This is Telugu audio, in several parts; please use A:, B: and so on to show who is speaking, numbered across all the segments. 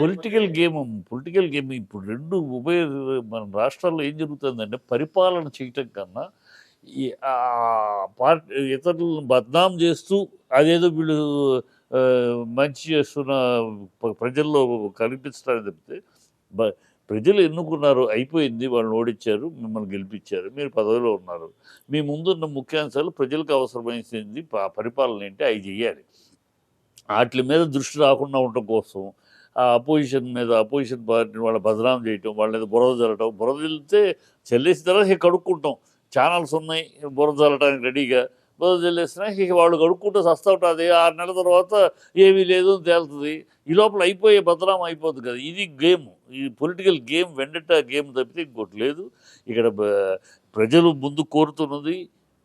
A: పొలిటికల్ గేమ్ పొలిటికల్ గేమ్ ఇప్పుడు రెండు ఉభయ మన రాష్ట్రాల్లో ఏం జరుగుతుందంటే పరిపాలన చేయటం కన్నా ఈ పార్టీ ఇతరులను బద్నాం చేస్తూ అదేదో వీళ్ళు మంచి చేస్తున్న ప్రజల్లో కనిపించడానికి తప్పితే బ- ప్రజలు ఎన్నుకున్నారు అయిపోయింది వాళ్ళని ఓడించారు మిమ్మల్ని గెలిపించారు మీరు పదవిలో ఉన్నారు. మీ ముందున్న ముఖ్యాంశాలు ప్రజలకు అవసరమైంది పరిపాలన ఏంటి అవి చేయాలి. వాటి మీద దృష్టి రాకుండా ఉండటం కోసం ఆ అపోజిషన్ మీద అపోజిషన్ పార్టీని వాళ్ళ బదనాం చేయటం వాళ్ళ మీద బురద జల్లటం బురద జల్లితే చెల్లేసిన తర్వాత కడుక్కుంటాం. ఛానల్స్ ఉన్నాయి బురద జల్లటానికి రెడీగా. బురద జల్లేసినా ఇక వాళ్ళు కడుక్కుంటూ సస్తా ఉంటుంది. ఆరు నెలల తర్వాత ఏమీ లేదు తేలుతుంది. ఈ లోపల అయిపోయే బదనాం అయిపోతుంది కదా. ఇది గేమ్. ఈ పొలిటికల్ గేమ్ వెండట గేమ్ తప్పితే ఇంకోటి లేదు. ఇక్కడ ప్రజలు ముందు కోరుతున్నది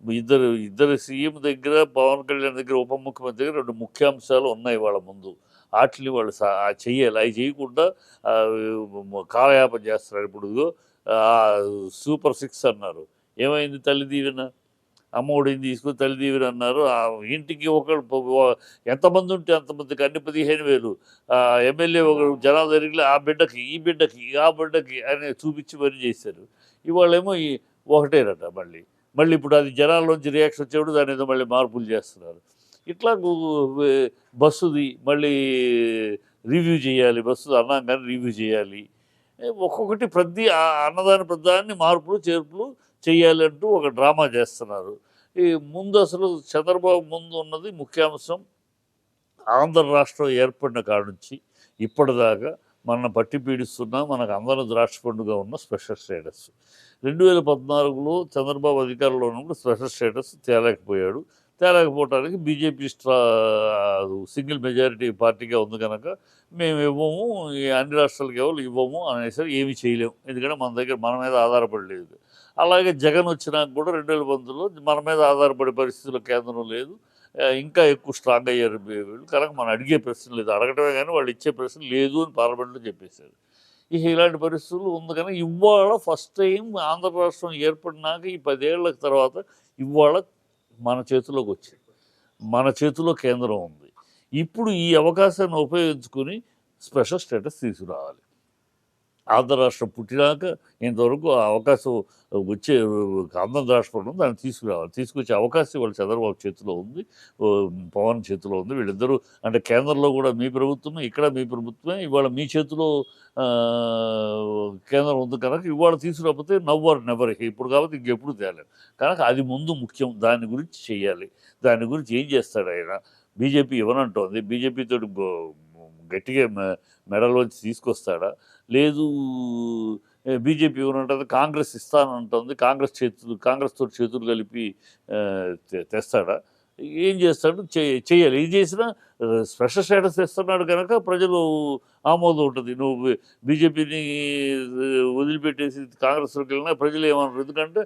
A: ఇద్దరు ఇద్దరు సీఎం దగ్గర పవన్ కళ్యాణ్ దగ్గర ఉప ముఖ్యమంత్రి దగ్గర రెండు ముఖ్యాంశాలు ఉన్నాయి వాళ్ళ ముందు. వాటిని వాళ్ళు సా- చెయ్యాలి. అవి చేయకుండా కాలయాపం కాలయాపన చేస్తున్నారు. ఇప్పుడు సూపర్ సిక్స్ అన్నారు. ఏమైంది తల్లి దీవెన? అమ్మఒడిని తీసుకుని తల్లి దీవెన అన్నారు. ఆ ఇంటికి ఒకరు ఎంతమంది ఉంటే అంతమందికి అన్ని పదిహేను వేలు. ఎమ్మెల్యే ఒకరు జనాలు జరిగి ఆ బిడ్డకి ఈ బిడ్డకి ఆ బిడ్డకి అని చూపించి పని చేశారు. ఇవాళేమో ఈ ఒకటేనట మళ్ళీ. మళ్ళీ ఇప్పుడు అది జనాల్లోంచి రియాక్షన్ వచ్చేప్పుడు దాని ఏదో మళ్ళీ మార్పులు చేస్తున్నారు. ఇట్లా గు- బస్సుది మళ్ళీ రివ్యూ చేయాలి బస్సు అన్నాగానే రివ్యూ చేయాలి. ఒక్కొక్కటి ప్రతి ఆ ప్రదాన్ని ప్రధాన్ని మార్పులు చేర్పులు చేయాలి అంటూ ఒక డ్రామా చేస్తున్నారు. ఈ ముందు అసలు చంద్రబాబు ముందు ఉన్నది ముఖ్యాంశం ఆంధ్ర రాష్ట్రం ఏర్పడిన కాడ నుంచి ఇప్పటిదాకా మన పట్టి పీడిస్తున్న మనకు అందరం ద్రాక్ష పండుగ ఉన్న స్పెషల్ స్టేటస్. రెండు వేల పద్నాలుగులో చంద్రబాబు అధికారంలో ఉన్నప్పుడు స్పెషల్ స్టేటస్ తేలేకపోయాడు. తేలేకపోవడానికి బీజేపీ స్ట్రా సింగిల్ మెజారిటీ పార్టీగా ఉంది కనుక మేము ఇవ్వము అన్ని రాష్ట్రాలకు ఎవరు ఇవ్వము అనేసరి ఏమి చేయలేము ఎందుకంటే మన దగ్గర మన మీద ఆధారపడలేదు. అలాగే జగన్ వచ్చినాక కూడా రెండు వేల పంతొమ్మిదిలో మన మీద ఆధారపడే పరిస్థితుల్లో కేంద్రం లేదు. ఇంకా ఎక్కువ స్ట్రాంగ్ అయ్యారు వీళ్ళు. కనుక మనం అడిగే ప్రశ్న లేదు. అడగటమే కానీ వాళ్ళు ఇచ్చే ప్రశ్న లేదు అని పార్లమెంట్లో చెప్పేశారు. ఇక ఇలాంటి పరిస్థితులు ఉంది కానీ ఇవాళ ఫస్ట్ టైం ఆంధ్ర రాష్ట్రం ఏర్పడినాక ఈ పదేళ్ళ తర్వాత ఇవాళ మన చేతిలోకి వచ్చింది. మన చేతిలో కేంద్రం ఉంది. ఇప్పుడు ఈ అవకాశాన్ని ఉపయోగించుకుని స్పెషల్ స్టేటస్ తీసుకురావాలి. ఆంధ్ర రాష్ట్రం పుట్టినాక ఇంతవరకు ఆ అవకాశం వచ్చే ఆంధ్ర రాష్ట్రం దాన్ని తీసుకురావాలి. తీసుకొచ్చే అవకాశం వాళ్ళ చంద్రబాబు చేతిలో ఉంది. పవన్ చేతిలో ఉంది. వీళ్ళిద్దరూ అంటే కేంద్రంలో కూడా మీ ప్రభుత్వమే ఇక్కడ మీ ప్రభుత్వమే. ఇవాళ మీ చేతిలో కేంద్రం ఉంది కనుక ఇవాళ తీసుకురాకపోతే నవ్వరు నెవర్ ఇప్పుడు కాబట్టి ఇంకెప్పుడు తేలేదు. కనుక అది ముందు ముఖ్యం. దాని గురించి చేయాలి దాని గురించి ఏం చేస్తాడు ఆయన? బీజేపీ ఇవ్వనంటోంది బీజేపీతో గట్టిగా మె- మెడలోంచి తీసుకొస్తాడా? లేదు బీజేపీ ఇవ్వనంటుంది కాంగ్రెస్ ఇస్తానంటుంది. కాంగ్రెస్ చేతులు కాంగ్రెస్తో చేతులు కలిపి తె- తెస్తాడా? ఏం చేస్తాడు? చేయాలి. ఏం చేసినా స్పెషల్ స్టేటస్ ఇస్తున్నాడు కనుక ప్రజలు ఆమోదం ఉంటుంది. నువ్వు బీజేపీని వదిలిపెట్టేసి కాంగ్రెస్లోకి వెళ్ళినా ప్రజలు ఏమన్నారు ఎందుకంటే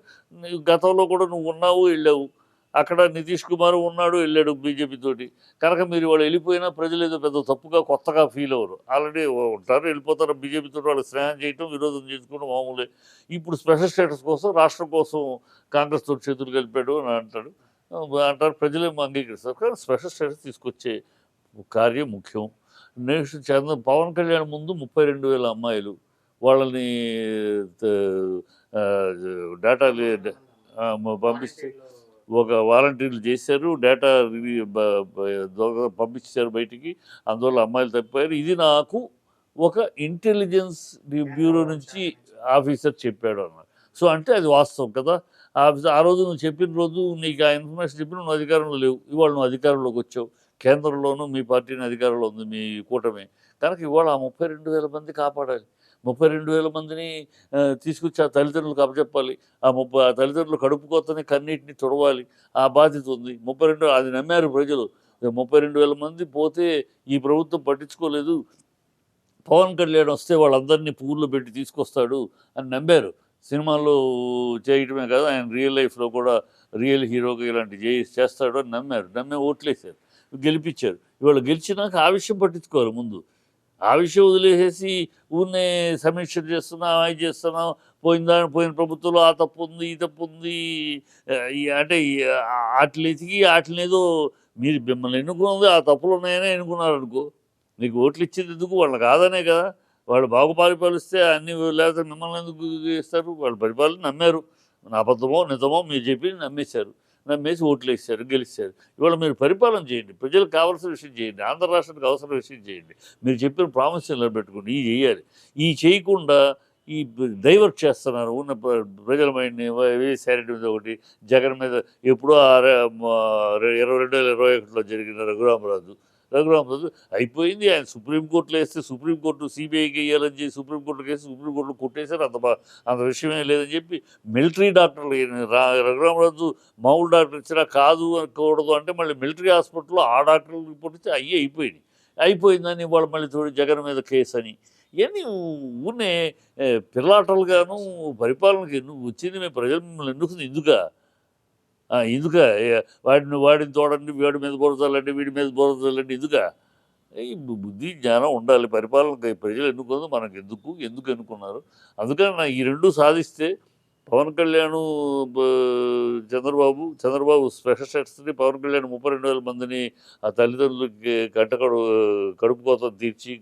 A: గతంలో కూడా నువ్వు ఉన్నావు వెళ్ళావు. అక్కడ నితీష్ కుమార్ ఉన్నాడు వెళ్ళాడు బీజేపీ తోటి. కనుక మీరు వాళ్ళు వెళ్ళిపోయినా ప్రజలు ఏదో పెద్ద తప్పుగా కొత్తగా ఫీల్ అవ్వరు. ఆల్రెడీ ఉంటారు వెళ్ళిపోతారు బీజేపీతో వాళ్ళు స్నేహం చేయటం విరోధం చేసుకోవడం మామూలే. ఇప్పుడు స్పెషల్ స్టేటస్ కోసం రాష్ట్రం కోసం కాంగ్రెస్ తోటి చేతులు కలిపాడు అని అంటాడు. అంటారు ప్రజలేమో అంగీకరిస్తారు. కానీ స్పెషల్ స్టేటస్ తీసుకొచ్చే కార్యం ముఖ్యం. నెక్స్ట్ చంద్ర పవన్ కళ్యాణ్ ముందు ముప్పై రెండు వేల అమ్మాయిలు. వాళ్ళని డేటా పంపిస్తే ఒక వాలంటీర్లు చేశారు డేటా దొంగ పంపించారు బయటికి అందువల్ల అమ్మాయిలు తప్పిపోయారు. ఇది నాకు ఒక ఇంటెలిజెన్స్ బ్యూరో నుంచి ఆఫీసర్ చెప్పాడు అన్నారు సో అంటే అది వాస్తవం కదా. ఆఫీసర్ ఆ రోజు నువ్వు చెప్పిన రోజు నీకు ఆ ఇన్ఫర్మేషన్ చెప్పిన నువ్వు అధికారంలో లేవు. ఇవాళ నువ్వు అధికారంలోకి వచ్చావు. కేంద్రంలోనూ మీ పార్టీని అధికారంలో ఉంది మీ కూటమి. కనుక ఇవాళ ఆ ముప్పై రెండు వేల మంది కాపాడాలి. ముప్పై రెండు వేల మందిని తీసుకొచ్చి ఆ తల్లిదండ్రులకు అప్పచెప్పాలి. ఆ ముప్పై ఆ తల్లిదండ్రులు కడుపు కోతని కన్నీటిని తుడవాలి. ఆ బాధ్యత ఉంది. ముప్పై రెండు అది నమ్మారు ప్రజలు. ముప్పై రెండు వేల మంది పోతే ఈ ప్రభుత్వం పట్టించుకోలేదు. పవన్ కళ్యాణ్ వస్తే వాళ్ళందరినీ పూర్లో పెట్టి తీసుకొస్తాడు అని నమ్మారు. సినిమాల్లో చేయటమే కాదు ఆయన రియల్ లైఫ్లో కూడా రియల్ హీరోగా ఇలాంటి చే చేస్తాడు అని నమ్మారు. నమ్మే ఓట్లేశారు. గెలిపించారు. ఇవాళ గెలిచినాక ఆ విషయం పట్టించుకోరు ముందు. ఆ విషయం వదిలేసేసి ఊరినే సమీక్ష చేస్తున్నాం అవి చేస్తున్నాం పోయిన దాని పోయిన ప్రభుత్వంలో ఆ తప్పు ఉంది ఈ తప్పు ఉంది. అంటే వాటిని ఎతికి వాటిని ఏదో మీరు మిమ్మల్ని ఎన్నుకున్నది ఆ తప్పులు ఉన్నాయనే ఎన్నుకున్నారనుకో నీకు ఓట్లు ఇచ్చేది ఎందుకు? వాళ్ళని కాదనే కదా. వాళ్ళు బాగు పరిపాలిస్తే అన్ని లేకపోతే మిమ్మల్ని ఎందుకు ఇస్తారు వాళ్ళు పరిపాలన నమ్మారు. నా అబద్ధమో నిజమో మీరు చెప్పి నమ్మేశారు. నమ్మేసి ఓట్లు వేసారు గెలిచారు. ఇవాళ మీరు పరిపాలన చేయండి ప్రజలకు కావాల్సిన విషయం చేయండి ఆంధ్ర రాష్ట్రానికి అవసరం విషయం చేయండి. మీరు చెప్పిన ప్రామిస్ నిలబెట్టుకోండి ఈ చేయాలి. ఈ చేయకుండా ఈ డైవర్ట్ చేస్తున్నారు ఉన్న ప్ర- ప్రజల మైండ్ని శారిటీ మీద ఒకటి జగన్ మీద ఎప్పుడో ఆ ఇరవై రెండు వేల ఇరవై ఒకటిలో జరిగిన రఘురామరాజు రఘురామదాస్ అయిపోయింది. ఆయన సుప్రీంకోర్టులో వేస్తే సుప్రీంకోర్టు సిబిఐకి వేయాలని చెప్పి సుప్రీంకోర్టుకి వేసి సుప్రీంకోర్టులో కొట్టేశారు. అంత అంత విషయమే లేదని చెప్పి మిలిటరీ డాక్టర్లు రా రఘురామరాజు మామూలు డాక్టర్ ఇచ్చినా కాదు అనకూడదు అంటే మళ్ళీ మిలిటరీ హాస్పిటల్లో ఆ డాక్టర్లు రిపోర్ట్ ఇస్తే అయ్యి అయిపోయింది అయిపోయిందని వాళ్ళు మళ్ళీ చూడు జగన్ మీద కేసు అని. ఇవన్నీ ఊనే పిల్లాటలుగాను పరిపాలనకి ఎందుకు వచ్చింది. మేము ప్రజలు మిమ్మల్ని ఎందుకు ఎందుక ఎందుక వాడిని వాడిని తోడండి వాడి మీద బోరచాలండి వీడి మీద బోరచాలండి ఎందుక ఈ బుద్ధి జ్ఞానం ఉండాలి. పరిపాలనకి ప్రజలు ఎన్నుకున్నది మనకు ఎందుకు ఎందుకు ఎన్నుకున్నారు? అందుకని నా ఈ రెండు సాధిస్తే పవన్ కళ్యాణ్ చంద్రబాబు చంద్రబాబు స్పెషల్ స్టేటస్ని పవన్ కళ్యాణ్ ముప్పై రెండు వేల మందిని ఆ తల్లిదండ్రులకి కంటకడు కడుపు కోత తీర్చి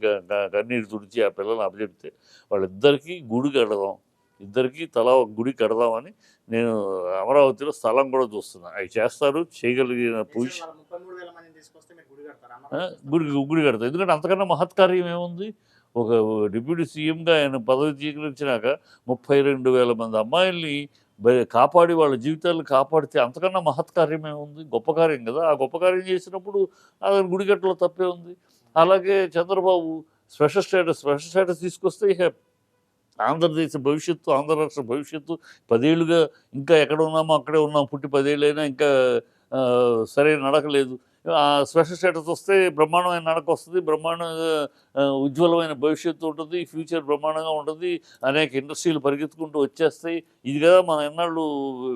A: కన్నీరు తుడిచి ఆ పిల్లల్ని అప్పచెప్తే వాళ్ళిద్దరికీ గుడికి కడదాం ఇద్దరికీ తలా ఒక గుడి కడదామని నేను అమరావతిలో స్థలం కూడా చూస్తున్నా. అవి చేస్తారు చేయగలిగిన పొజిషన్
B: గుడి
A: గుడి కడతారు. ఎందుకంటే అంతకన్నా మహత్కార్యం ఏముంది? ఒక డిప్యూటీ సీఎంగా ఆయన పదవి స్వీకరించినాక ముప్పై రెండు వేల మంది అమ్మాయిల్ని కాపాడి వాళ్ళ జీవితాలను కాపాడితే అంతకన్నా మహత్కార్యం ఏముంది? గొప్ప కార్యం కదా. ఆ గొప్ప కార్యం చేసినప్పుడు అతను గుడి కట్టలో తప్పే ఉంది. అలాగే Chandrababu special status special status తీసుకొస్తే ఆంధ్రదేశ భవిష్యత్తు ఆంధ్ర రాష్ట్ర భవిష్యత్తు పదేళ్ళుగా ఇంకా ఎక్కడ ఉన్నామో అక్కడే ఉన్నాం. పుట్టి పదేళ్ళైనా ఇంకా సరైన నడకలేదు. ఆ స్పెషల్ స్టేటస్ వస్తే బ్రహ్మాండమైన నడక వస్తుంది. బ్రహ్మాండంగా ఉజ్వలమైన భవిష్యత్తు ఉంటుంది. ఫ్యూచర్ బ్రహ్మాండంగా ఉంటుంది. అనేక ఇండస్ట్రీలు పరిగెత్తుకుంటూ వచ్చేస్తాయి. ఇది కదా మన ఎన్నాళ్ళు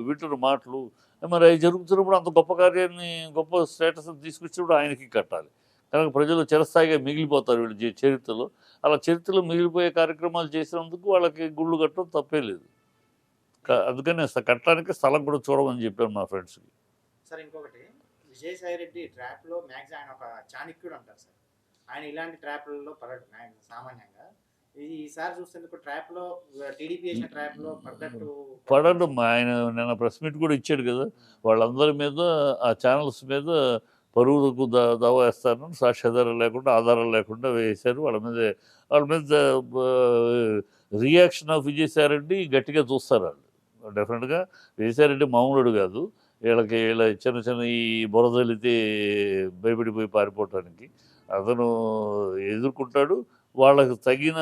A: వింటున్న మాటలు. మరి అవి జరుగుతున్నప్పుడు అంత గొప్ప కార్యాన్ని గొప్ప స్టేటస్ తీసుకొచ్చినప్పుడు ఆయనకి కట్టాలి. కనుక ప్రజలు చిరస్థాయిగా మిగిలిపోతారు వీళ్ళ చరిత్రలో. అలా చరిత్రలో మిగిలిపోయే కార్యక్రమాలు చేసినందుకు వాళ్ళకి గుళ్ళు కట్టడం తప్పే లేదు. అందుకని కట్టడానికి స్థలం కూడా చూడమని చెప్పాను మా ఫ్రెండ్స్కి.
B: సార్ ఇంకొకటి. విజయసాయి రెడ్డి ట్రాప్లో మ్యాక్స్ ఆయన ఒక చాణక్యుడు అంటారు సార్. ఆయన ఇలాంటి ట్రాప్లలో పడడు సామాన్యంగా. ఈసారి చూసేందుకు ట్రాప్లో టీడీపీ చేసిన ట్రాప్లో పడ్డట్టు
A: పడడం ఆయన నిన్న ప్రెస్ మీట్ కూడా ఇచ్చాడు కదా. వాళ్ళందరి మీద ఆ ఛానల్స్ మీద పరువులకు దా దావా వేస్తారని సాక్ష్యాధారం లేకుండా ఆధారాలు లేకుండా వేశారు. వాళ్ళ మీద వాళ్ళ మీద రియాక్షన్ ఆఫ్ విజయసాయిరెడ్డి గట్టిగా చూస్తారు వాళ్ళు. డెఫినెట్గా విజయసాయిరెడ్డి మామూలుడు కాదు. వీళ్ళకి వీళ్ళ చిన్న చిన్న ఈ బురదలితే భయపడిపోయి పారిపోవటానికి అతను ఎదుర్కొంటాడు. వాళ్ళకి తగిన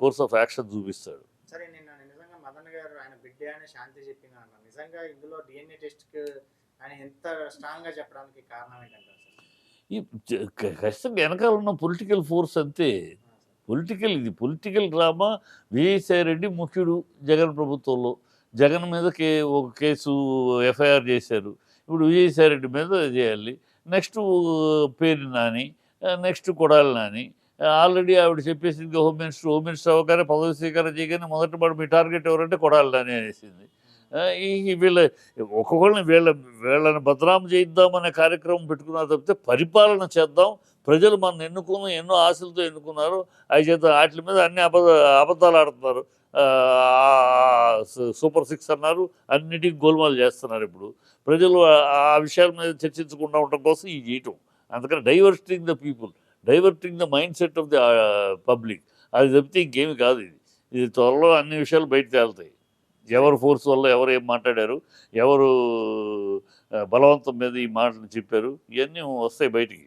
A: కోర్స్ ఆఫ్ యాక్షన్ చూపిస్తాడు.
B: సరే నిన్న నిజంగా మదన్ గారు ఆయన బిడ్డ అనే శాంతి చెప్పింది నిజంగా ఇందులో డిఎన్ఏ టెస్ట్కి ఆయన ఎంత స్ట్రాంగ్గా చెప్పడానికి కారణం ఏంటంటారు
A: ఈ ఖచ్చితంగా వెనకాల ఉన్న పొలిటికల్ ఫోర్స్ అంతే. పొలిటికల్ ఇది పొలిటికల్ డ్రామా విజయసాయి రెడ్డి ముఖ్యుడు జగన్ ప్రభుత్వంలో. జగన్ మీద కే ఒక కేసు ఎఫ్ఐఆర్ చేశారు. ఇప్పుడు విజయసాయి రెడ్డి మీద చేయాలి. నెక్స్ట్ పేరు నాని నెక్స్ట్ కొడాలి నాని. ఆల్రెడీ ఆవిడ చెప్పేసింది హోమ్ మినిస్టర్ హోమ్ మినిస్టర్ అవ్వగానే పదవి స్వీకారం చేయగానే మొదటి మీ టార్గెట్ ఎవరంటే కొడాలి నాని అనేసింది. వీళ్ళ ఒక్కొక్కరిని వీళ్ళ వీళ్ళని బదనాం చేయిద్దామనే కార్యక్రమం పెట్టుకున్నారు తప్పితే పరిపాలన చేద్దాం. ప్రజలు మన ఎన్నుకున్న ఎన్నో ఆశలతో ఎన్నుకున్నారు. అవి చేత వాటి మీద అన్ని అబద్ధ అబద్ధాలు ఆడుతున్నారు. సూపర్ సిక్స్ అన్నారు. అన్నిటికీ గోల్మాలు చేస్తున్నారు ఇప్పుడు. ప్రజలు ఆ- విషయాల మీద చర్చించకుండా ఉండటం కోసం ఇది చేయటం. అందుకని diverting the people diverting the mindset of the public. అది తప్పితే ఇంకేమి కాదు ఇది. ఇది త్వరలో అన్ని విషయాలు బయట తేలుతాయి. ఎవరు ఫోర్స్ వల్ల ఎవరు ఏం మాట్లాడారు ఎవరు బలవంతం మీద ఈ మాటలు చెప్పారు ఇవన్నీ వస్తాయి బయటికి.